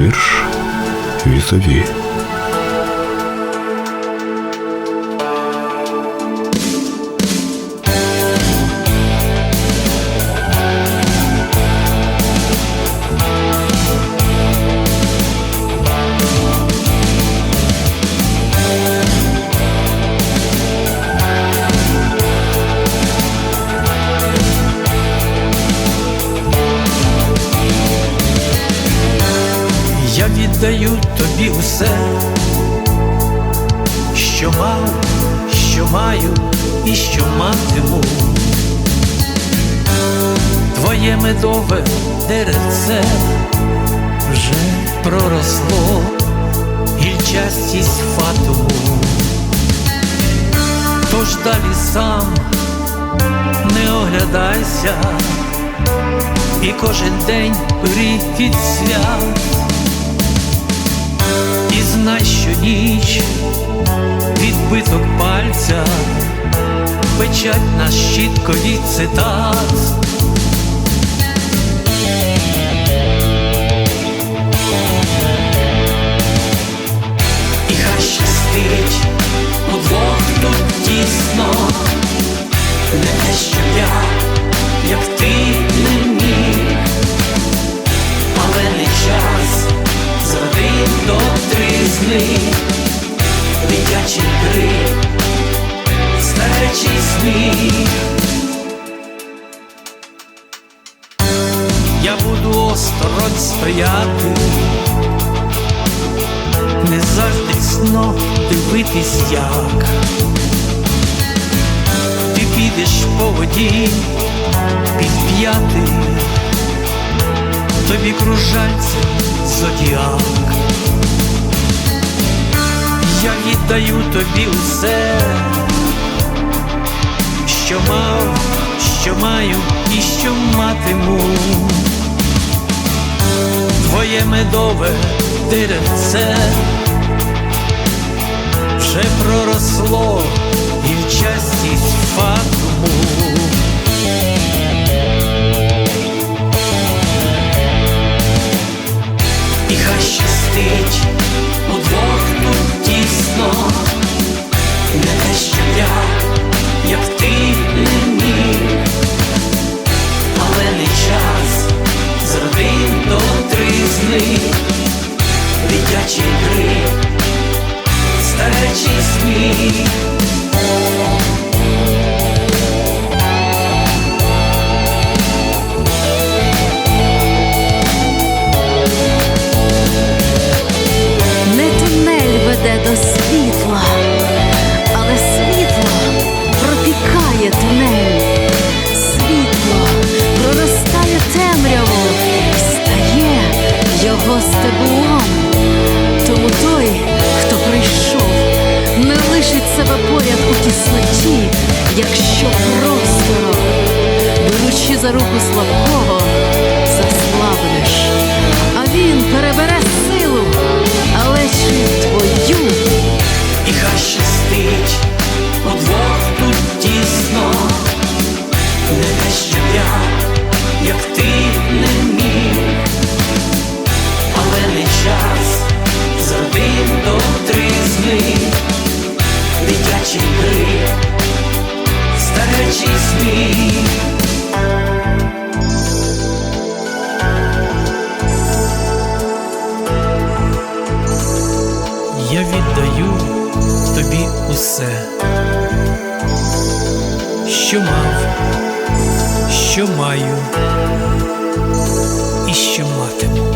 Вірш візові. Маю і що матиму. Твоє медове деревце вже проросло гільчастість фатуму. Тож далі сам не оглядайся, і кожен день рік від свят. І знай, що ніч відбиток пальця, печать на щіткові цитат. І хай щастить удвох тут тісно, не те, що я, стояти, не завжди сно дивитись, як ти підеш по воді під п'яти тобі кружальце зодіак. Я віддаю тобі усе, що мав, що маю і що матиму. Медове деревце вже проросло і в частість фатму. І хай щастить сміх. За руку слабкого, заслабнеш, а він перебере силу, але чи твою? І хай щастить удвох тут тісно, не те, що я, як ти не міг, але не час з один до тризни, дитячі гри, старечий сміх. Тобі усе, що мав, що маю і що матиму.